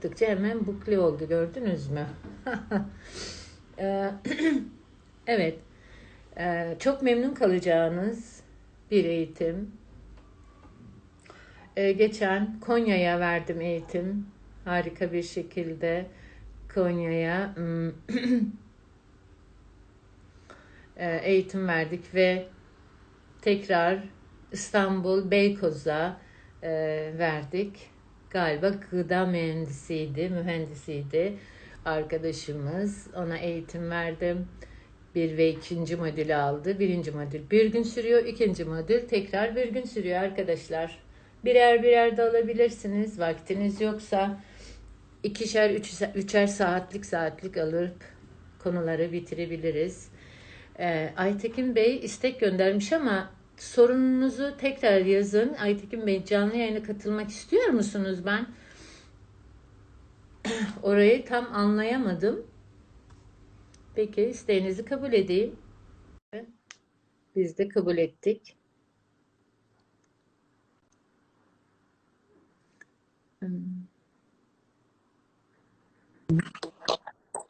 Tıkça hemen bukle oldu gördünüz mü? Ee, evet. Ee, Çok memnun kalacağınız bir eğitim. Ee, Geçen Konya'ya verdim eğitim. Harika bir şekilde Konya'ya hmm, e, eğitim verdik ve tekrar İstanbul Beykoz'a e, verdik. Galiba gıda mühendisiydi, mühendisiydi arkadaşımız. Ona eğitim verdim. Bir ve ikinci modülü aldı. Birinci modül bir gün sürüyor. ikinci modül tekrar bir gün sürüyor arkadaşlar. Birer birer de alabilirsiniz. Vaktiniz yoksa ikişer, üçer, saatlik saatlik alıp konuları bitirebiliriz. Ee, Aytekin Bey istek göndermiş ama sorununuzu tekrar yazın. Aytekin Bey canlı yayına katılmak istiyor musunuz ben? Orayı tam anlayamadım. Peki isteğinizi kabul edeyim. Biz de kabul ettik.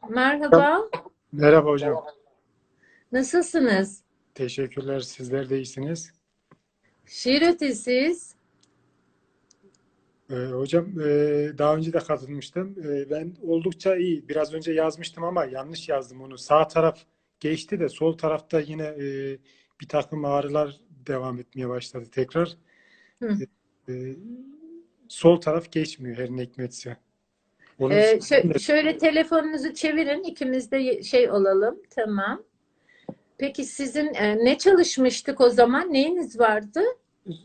Merhaba, Merhaba hocam. nasılsınız? Teşekkürler. Sizler de iyisiniz. Şiir ötesiz. Ee, hocam e, daha önce de katılmıştım. E, ben oldukça iyi. Biraz önce yazmıştım ama yanlış yazdım onu. Sağ taraf geçti de sol tarafta yine e, bir takım ağrılar devam etmeye başladı tekrar. Hı. E, sol taraf geçmiyor her ne hikmetse. Onun Ee, şö- şöyle telefonunuzu çevirin, ikimiz de şey olalım. Tamam. Peki sizin e, ne çalışmıştık o zaman? Neyiniz vardı?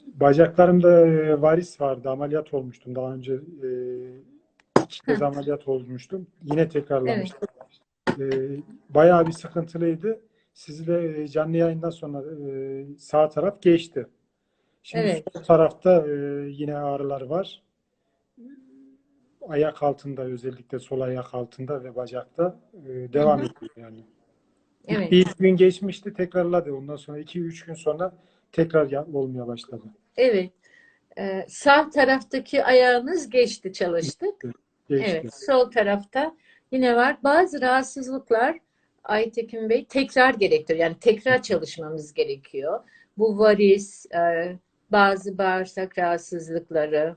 Bacaklarımda e, varis vardı. Ameliyat olmuştum. Daha önce e, iki kez ameliyat olmuştum. Yine tekrarlamıştım. E, bayağı bir sıkıntılıydı. Sizle e, canlı yayından sonra e, sağ taraf geçti. Şimdi Evet. sol tarafta e, yine ağrılar var. Ayak altında özellikle sol ayak altında ve bacakta e, devam ediyor yani. Evet. Bir iki gün geçmişti tekrarladı. Ondan sonra iki üç gün sonra tekrar ya- olmaya başladı. Evet. Ee, sağ taraftaki ayağınız geçti çalıştık. Geçti. Evet. Sol tarafta yine var. Bazı rahatsızlıklar Aytekin Bey tekrar gerektiriyor. Yani tekrar çalışmamız gerekiyor. Bu varis, e, bazı bağırsak rahatsızlıkları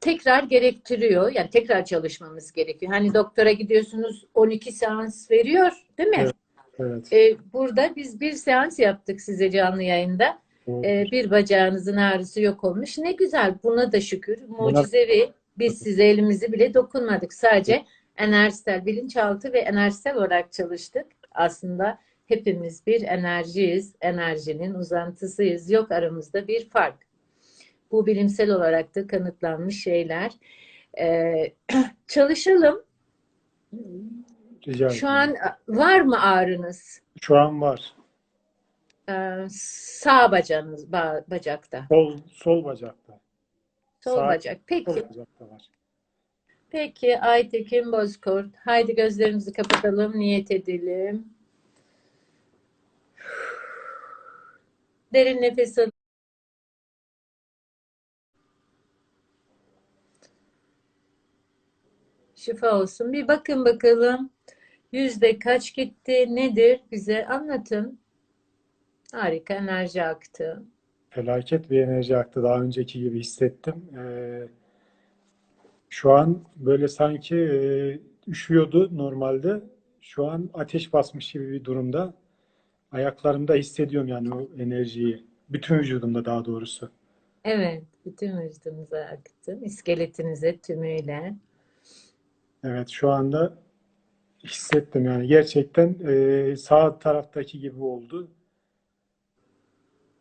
tekrar gerektiriyor. Yani tekrar çalışmamız gerekiyor. Hani doktora gidiyorsunuz 12 seans veriyor, değil mi? Evet. Evet. E, burada biz bir seans yaptık size canlı yayında. E, bir bacağınızın ağrısı yok olmuş. Ne güzel. Buna da şükür. Mucizevi. Biz size elimizi bile dokunmadık. Sadece enerjisel, bilinçaltı ve enerjisel olarak çalıştık. Aslında hepimiz bir enerjiyiz. Enerjinin uzantısıyız. Yok aramızda bir fark. Bu bilimsel olarak da kanıtlanmış şeyler. E, çalışalım. Rica Şu an var mı ağrınız? Şu an var. Ee, sağ bacağınız ba- bacakta. Sol, sol bacakta. Sol Sağ- bacak. Peki. Sol bacakta var. Peki Aytekin Bozkurt. Haydi gözlerimizi kapatalım. Niyet edelim. Derin nefes alın. Şifa olsun. Bir bakın bakalım. Yüzde kaç gitti? Nedir? Bize anlatın. Harika enerji aktı. Felaket bir enerji aktı. Daha önceki gibi hissettim. Ee, şu an böyle sanki e, üşüyordu normalde. Şu an ateş basmış gibi bir durumda. Ayaklarımda hissediyorum yani o enerjiyi. Bütün vücudumda daha doğrusu. Evet, bütün vücudunuza aktı. İskeletinize tümüyle. Evet şu anda hissettim yani gerçekten e, sağ taraftaki gibi oldu.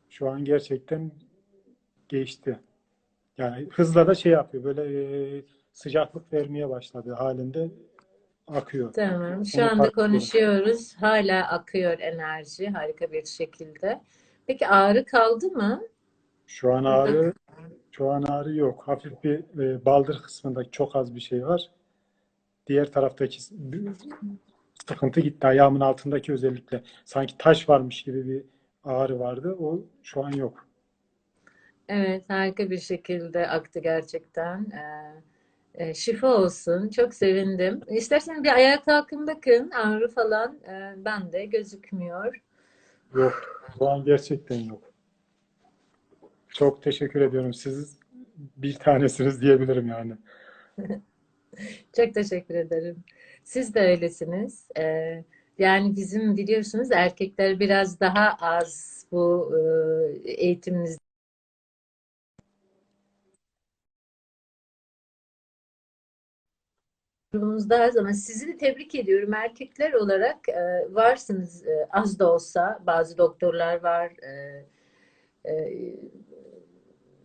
Şu an gerçekten geçti. Yani hızla da şey yapıyor böyle e, sıcaklık vermeye başladı halinde akıyor. Tamam. Şu Onu anda fark ediyorum. konuşuyoruz. Hala akıyor enerji harika bir şekilde. Peki ağrı kaldı mı? Şu an ağrı şu an ağrı yok. Hafif bir e, baldır kısmında çok az bir şey var. Diğer taraftaki sıkıntı gitti. Ayağımın altındaki özellikle sanki taş varmış gibi bir ağrı vardı. O şu an yok. Evet, harika bir şekilde aktı gerçekten. Ee, E, şifa olsun. Çok sevindim. İsterseniz bir ayağa kalkın bakın. Ağrı falan e, bende gözükmüyor. Yok. Şu an gerçekten yok. Çok teşekkür ediyorum. Siz bir tanesiniz diyebilirim yani. Çok teşekkür ederim. Siz de öylesiniz. Ee, yani bizim biliyorsunuz erkekler biraz daha az bu e, eğitimimizde durumumuzda az ama sizi de tebrik ediyorum. Erkekler olarak e, varsınız e, az da olsa. Bazı doktorlar var. e, e,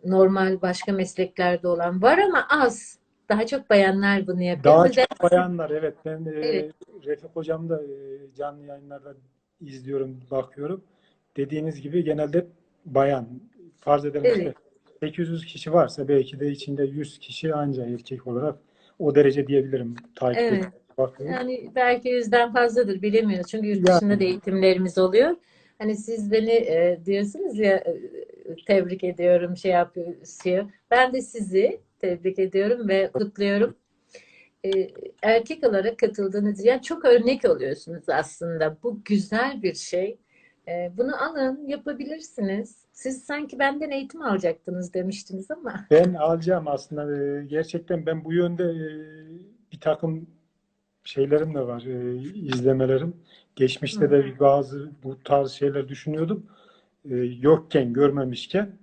normal başka mesleklerde olan var ama az. Daha çok bayanlar bunu yapıyor. Daha çok bayanlar evet ben e, Evet. Refik hocam da e, canlı yayınlarda izliyorum bakıyorum. Dediğiniz gibi genelde bayan. Farz edelim Evet. işte 800 kişi varsa belki de içinde 100 kişi anca erkek olarak o derece diyebilirim takip Evet. bakıyorum. Yani belki yüzden fazladır bilemiyoruz. Çünkü yurt Yani. dışında da eğitimlerimiz oluyor. Hani siz beni e, diyorsunuz ya e, tebrik ediyorum şey yapıyor. Ben de sizi tebrik ediyorum ve kutluyorum. E, erkek olarak katıldığınız için yani çok örnek oluyorsunuz aslında. Bu güzel bir şey. E, bunu alın, yapabilirsiniz. Siz sanki benden eğitim alacaktınız demiştiniz ama. Ben alacağım aslında. Ee, Gerçekten ben bu yönde e, bir takım şeylerim de var, e, izlemelerim. Geçmişte de bazı bu tarz şeyler düşünüyordum. E, Yokken, görmemişken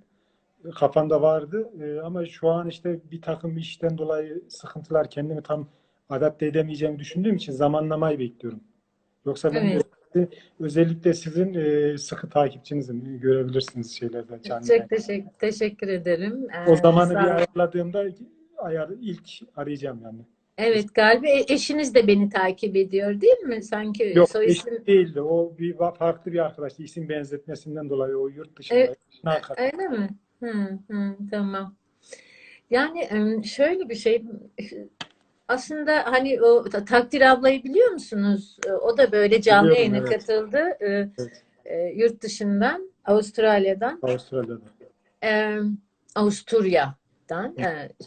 kafamda vardı. E, Ama şu an işte bir takım işten dolayı sıkıntılar kendimi tam adapte edemeyeceğimi düşündüğüm için zamanlamayı bekliyorum. Yoksa ben Evet. özellikle, özellikle sizin e, sıkı takipçinizim. Görebilirsiniz şeylerde canlı yayın. Çok teşekkür, teşekkür ederim. O E, zamanı bir ayarladığımda ayar ilk arayacağım yani. Evet galiba e- eşiniz de beni takip ediyor değil mi? Sanki Yok soy eşim isim değildi. O bir farklı bir arkadaştı. İsim benzetmesinden dolayı o yurt dışında. Nakat. öyle mi? Hı, hı, tamam. Yani şöyle bir şey aslında hani o Ta- Takdir ablayı biliyor musunuz? O da böyle canlı Biliyorum, yayına evet. katıldı. Evet. yurt dışından, Avustralya'dan. Avustralya'da. Ee, Avusturya'dan.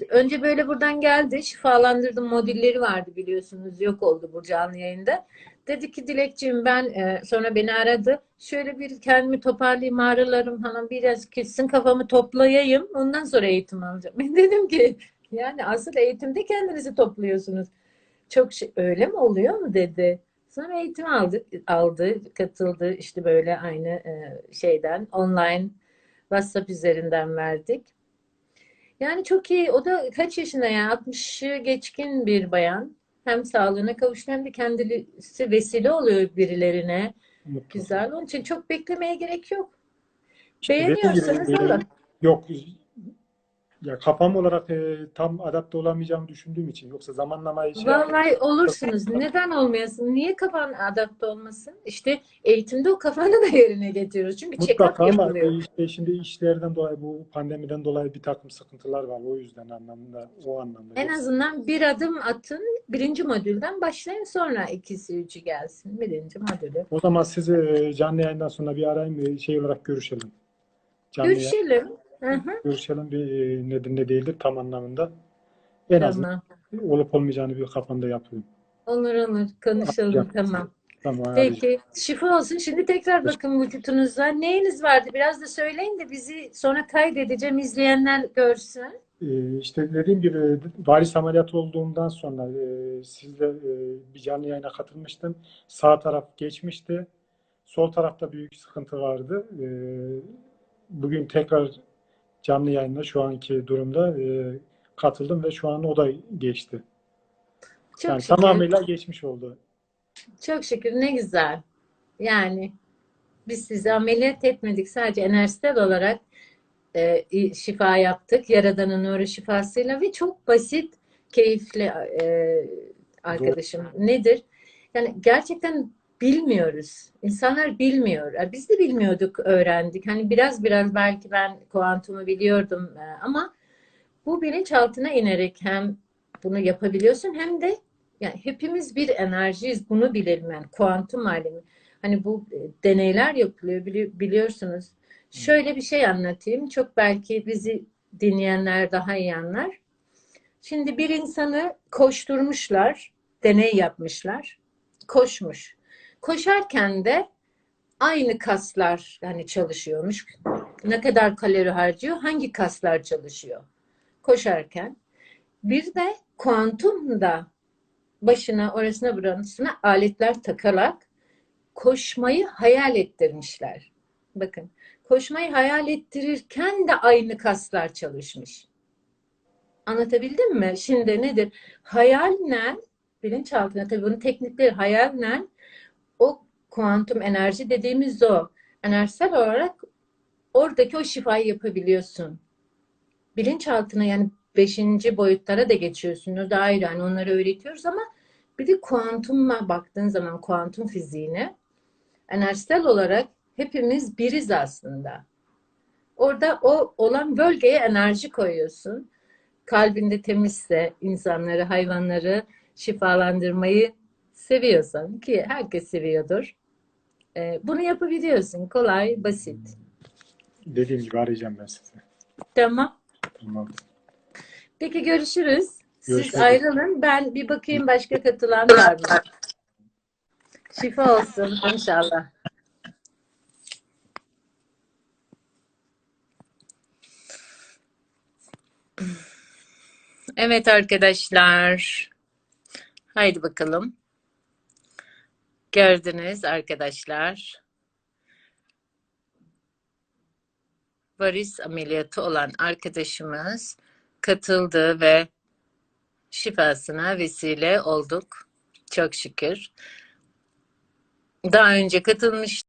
Önce böyle buradan geldi. Şifalandırdım modülleri vardı biliyorsunuz. Yok oldu bu canlı yayında. Dedi ki Dilekciğim ben e, sonra beni aradı. Şöyle bir kendimi toparlayayım ağrılarım falan biraz kessin kafamı toplayayım. Ondan sonra eğitim alacağım. Ben dedim ki yani asıl eğitimde kendinizi topluyorsunuz. Çok şey, öyle mi oluyor mu dedi. Sonra eğitim aldık, aldı, katıldı işte böyle aynı e, şeyden online WhatsApp üzerinden verdik. Yani çok iyi. O da kaç yaşında yani 60'ı geçkin bir bayan. Hem sağlığına kavuştu hem de kendisi vesile oluyor birilerine. Mutlu. Güzel. Onun için çok beklemeye gerek yok. Beğeniyorsanız alın. yok ya kafam olarak e, tam adapte olamayacağımı düşündüğüm için yoksa zamanlamayı şey Vallahi olursunuz. Neden olmayasın? Niye kafan adapte olmasın? İşte eğitimde o kafanı da yerine getiriyoruz. Çünkü check-up Mutlaka ama yapılıyor. e, işte şimdi işlerden dolayı bu pandemiden dolayı bir takım sıkıntılar var. O yüzden anlamında o anlamda. En azından bir adım atın. Birinci modülden başlayın. Sonra ikisi üçü gelsin. Birinci modülü. O zaman sizi e, canlı yayından sonra bir arayayım şey olarak görüşelim. Canlı yayın- Görüşelim. Hı hı. görüşelim bir e, nedir ne değildir tam anlamında. En azından Tamam. olup olmayacağını bir kafamda yapayım. Olur olur. Konuşalım. Yapacağım. Tamam. Tamam. arayacağım. Peki. Şifa olsun. Şimdi tekrar bakın vücutunuza. Neyiniz vardı? Biraz da söyleyin de bizi sonra kaydedeceğim. izleyenler görsün. Ee, işte dediğim gibi varis ameliyatı olduğumdan sonra e, sizle e, bir canlı yayına katılmıştım. Sağ taraf geçmişti. Sol tarafta büyük sıkıntı vardı. E, bugün tekrar canlı yayında şu anki durumda e, katıldım ve şu an o da geçti. Çok Yani şükür. tamamıyla geçmiş oldu. Çok şükür. Ne güzel. Yani biz sizi ameliyat etmedik. Sadece enerjisel olarak e, şifa yaptık. Yaradan'ın nuru şifasıyla ve çok basit, keyifli e, arkadaşım. Nedir? Yani gerçekten bilmiyoruz. İnsanlar bilmiyor. E, Biz de bilmiyorduk, öğrendik. Hani biraz biraz belki ben kuantumu biliyordum e, ama bu bilinçaltına inerek hem bunu yapabiliyorsun hem de yani hepimiz bir enerjiyiz. Bunu bilelim yani kuantum alemi. Hani bu e, deneyler yapılıyor bili- biliyorsunuz. Şöyle bir şey anlatayım. Çok belki bizi dinleyenler daha iyi anlar. Şimdi bir insanı koşturmuşlar, deney yapmışlar, koşmuş. Koşarken de aynı kaslar hani çalışıyormuş. Ne kadar kalori harcıyor, hangi kaslar çalışıyor koşarken. Bir de kuantumda başına orasına burasına aletler takarak koşmayı hayal ettirmişler. Bakın koşmayı hayal ettirirken de aynı kaslar çalışmış. Anlatabildim mi? Şimdi nedir? Hayalle bilinçaltına tabii bunun teknikleri hayalle o kuantum enerji dediğimiz o enerjisel olarak oradaki o şifayı yapabiliyorsun. Bilinçaltına yani beşinci boyutlara da geçiyorsun. O da ayrı. Yani onları öğretiyoruz ama bir de kuantuma baktığın zaman kuantum fiziğine enerjisel olarak hepimiz biriz aslında. Orada o olan bölgeye enerji koyuyorsun. Kalbinde temizse insanları, hayvanları şifalandırmayı seviyorsan ki herkes seviyordur. Ee, bunu yapabiliyorsun. Kolay, basit. Dediğim gibi arayacağım ben sizi. Tamam. Tamam. Peki görüşürüz. Siz Görüşmek üzere. ayrılın. Ben bir bakayım başka katılan var mı? Şifa olsun inşallah. Evet arkadaşlar. Haydi bakalım. Gördünüz arkadaşlar. Varis ameliyatı olan arkadaşımız katıldı ve şifasına vesile olduk. Çok şükür. Daha önce katılmış